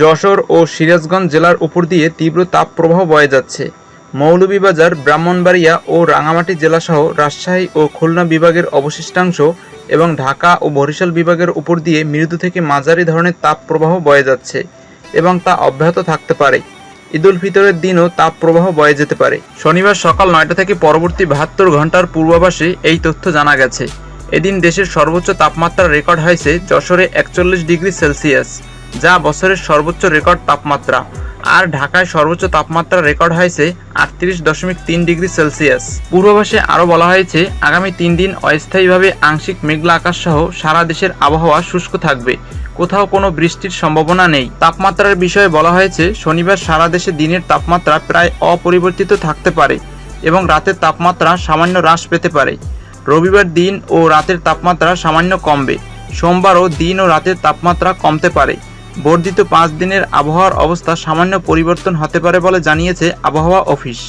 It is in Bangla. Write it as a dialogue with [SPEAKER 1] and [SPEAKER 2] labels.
[SPEAKER 1] যশোর ও সিরাজগঞ্জ জেলার উপর দিয়ে তীব্র তাপপ্রবাহ বয়ে যাচ্ছে। মৌলভীবাজার, ব্রাহ্মণবাড়িয়া ও রাঙামাটি জেলাসহ রাজশাহী ও খুলনা বিভাগের অবশিষ্টাংশ এবং ঢাকা ও বরিশাল বিভাগের উপর দিয়ে মৃদু থেকে মাঝারি ধরনের তাপপ্রবাহ বয়ে যাচ্ছে এবং তা অব্যাহত থাকতে পারে। ঈদুল ফিতরের দিনও তাপপ্রবাহ বয়ে যেতে পারে। শনিবার সকাল নয়টা থেকে পরবর্তী বাহাত্তর ঘণ্টার পূর্বাভাসে এই তথ্য জানা গেছে। এদিন দেশের সর্বোচ্চ তাপমাত্রা রেকর্ড হয়েছে যশোরে একচল্লিশ ডিগ্রি সেলসিয়াস। যা বছরের সর্বোচ্চ রেকর্ড তাপমাত্রা। আর ঢাকায় সর্বোচ্চ তাপমাত্রা রেকর্ড হয়েছে আটত্রিশ দশমিক তিন ডিগ্রি সেলসিয়াস। পূর্বাভাসে আরও বলা হয়েছে, আগামী তিন দিন অস্থায়ীভাবে আংশিক মেঘলা আকাশ সহ সারা দেশের আবহাওয়া শুষ্ক থাকবে। কোথাও কোনো বৃষ্টির সম্ভাবনা নেই। তাপমাত্রার বিষয়ে বলা হয়েছে, শনিবার সারা দেশে দিনের তাপমাত্রা প্রায় অপরিবর্তিত থাকতে পারে এবং রাতের তাপমাত্রা সামান্য হ্রাস পেতে পারে। রবিবার দিন ও রাতের তাপমাত্রা সামান্য কমবে। সোমবারও দিন ও রাতের তাপমাত্রা কমতে পারে। বর্ধিত পাঁচ দিনের আবহাওয়ার অবস্থা সামান্য পরিবর্তন হতে পারে বলে জানিয়েছে আবহাওয়া অফিস।